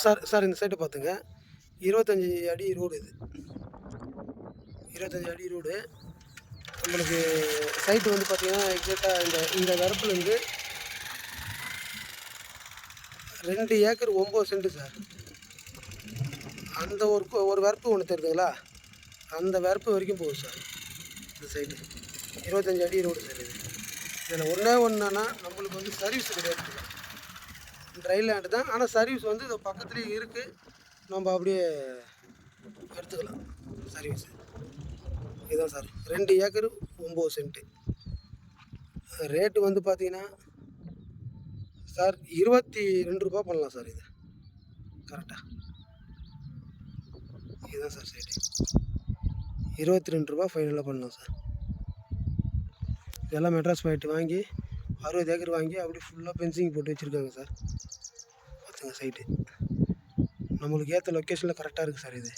Sir sir இந்த side பார்த்துங்க இருபத்தஞ்சி அடி ரோடு இது. இருபத்தஞ்சி அடி ரோடு நம்மளுக்கு சைட்டு வந்து பார்த்திங்கன்னா எக்ஸாக்டாக இந்த இந்த வரப்புலேருந்து ரெண்டு ஏக்கர் ஒம்பது சென்ட் சார். அந்த ஒரு ஒரு வரப்பு ஒன்று தெரியுதுங்களா? அந்த வரப்பு வரைக்கும் போகுது சார் இந்த சைடு இருபத்தஞ்சி அடி ரோடு சார் இது. இதில் ஒன்றே ஒன்றுனா நம்மளுக்கு வந்து சர்வீஸ் கிடையாது ட்ரை லேண்டு தான். ஆனால் சர்வீஸ் வந்து இது பக்கத்துலேயே இருக்குது நம்ம அப்படியே எடுத்துக்கலாம். சர்வீஸ் இதுதான் சார் ரெண்டு ஏக்கர் ஒம்பது சென்ட்டு ரேட்டு வந்து பார்த்தீங்கன்னா சார் இருபத்தி ரெண்டு ரூபா பண்ணலாம் சார் இது. கரெக்டாக இதுதான் சார் சைடு இருபத்தி ரெண்டு ரூபா ஃபைனலாக பண்ணலாம் சார் இதெல்லாம் மெட்ராஸ் போயிட்டு வாங்கி அறுபது ஏக்கர் வாங்கி அப்படியே ஃபுல்லாக பென்சிங் போட்டு வச்சுருக்காங்க சார் பார்த்துங்க சைட்டு நம்மளுக்கு ஏற்ற லொக்கேஷனில் கரெக்டாக இருக்குது சார் இது.